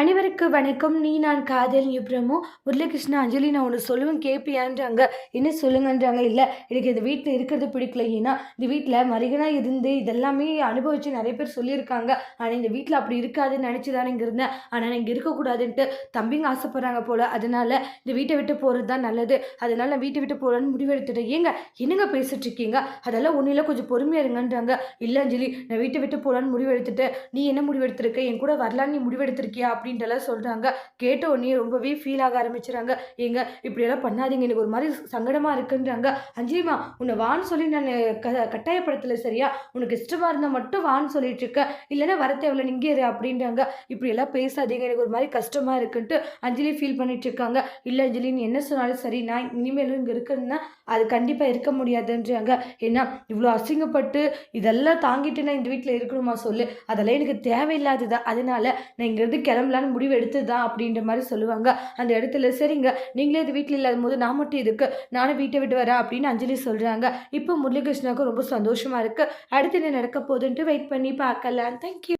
அனைவருக்கு வணக்கம். நீ நான் காதல் பிரமு. முரளிகிருஷ்ணா அஞ்சலி நான் ஒன்று சொல்லுவேன் கேட்பியான்றாங்க என்ன சொல்லுங்கன்றாங்க? இல்லை எனக்கு இந்த வீட்டில் இருக்கிறது பிடிக்கல. ஏன்னா இந்த வீட்டில் மரிகனாக இருந்து இதெல்லாமே அனுபவித்து நிறைய பேர் சொல்லியிருக்காங்க. ஆனால் இந்த வீட்டில் அப்படி இருக்காதுன்னு நினச்சி இங்கே இருந்தேன். ஆனால் இங்கே இருக்கக்கூடாதுன்ட்டு தம்பிங்க ஆசைப்பட்றாங்க போல். அதனால் இந்த வீட்டை விட்டு போகிறது தான் நல்லது. அதனால் நான் வீட்டை விட்டு போகலான்னு முடிவெடுத்துட்டேன். ஏங்க என்னங்க பேசிட்டு இருக்கீங்க அதெல்லாம் ஒன்றும் கொஞ்சம் பொறுமையாக இருங்கன்றாங்க. இல்லை அஞ்சலி நான் வீட்டை விட்டு போகலான்னு முடிவெடுத்துட்டு நீ என்ன முடிவெடுத்திருக்க? என் கூட வரலான்னு நீ முடிவெடுத்திருக்கியா? அப்படி அப்படின்ட்டுலாம் சொல்கிறாங்க கேட்ட உடனே ரொம்பவே ஃபீல் ஆக ஆரம்பிச்சுறாங்க. ஏங்க இப்படியெல்லாம் பண்ணாதீங்க. எனக்கு ஒரு மாதிரி சங்கடமாக இருக்குன்றாங்க. அஞ்சலிமா உன்னை வான்னு சொல்லி நான் க கட்டாயப்படுத்தலை சரியா? உனக்கு இஷ்டமாக இருந்தால் மட்டும் வான்னு சொல்லிட்டு இருக்கேன் இல்லைன்னா வர தேவையில்ல நீங்க இரு அப்படின்றாங்க. இப்படியெல்லாம் பேசாதீங்க. எனக்கு ஒரு மாதிரி கஷ்டமாக இருக்குன்ட்டு அஞ்சலி ஃபீல் பண்ணிட்டு இருக்காங்க. இல்லை அஞ்சலி நீ என்ன சொன்னாலும் சரி நான் இனிமேலும் இங்கே இருக்குன்னா அது கண்டிப்பாக இருக்க முடியாதுன்றாங்க. ஏன்னா இவ்வளோ அசிங்கப்பட்டு இதெல்லாம் தாங்கிட்டு நான் இந்த வீட்டில் இருக்கணுமா சொல்லு? அதெல்லாம் எனக்கு தேவையில்லாதது? அதனால நான் இங்கேருந்து கிளம்பலான்னு முடிவு எடுத்து தான் அப்படின்ற மாதிரி சொல்லுவாங்க. அந்த இடத்துல சரிங்க நீங்களே இது வீட்டில் இல்லாத போது நான் மட்டும் இதுக்கு நானும் வீட்டை விட்டு வரேன் அப்படின்னு அஞ்சலி சொல்கிறாங்க இப்போ முரளிகிருஷ்ணாவுக்கு ரொம்ப சந்தோஷமாக இருக்குது அடுத்து என்ன நடக்க போகுதுன்ட்டு வெயிட் பண்ணி பார்க்கலாம். தேங்க்யூ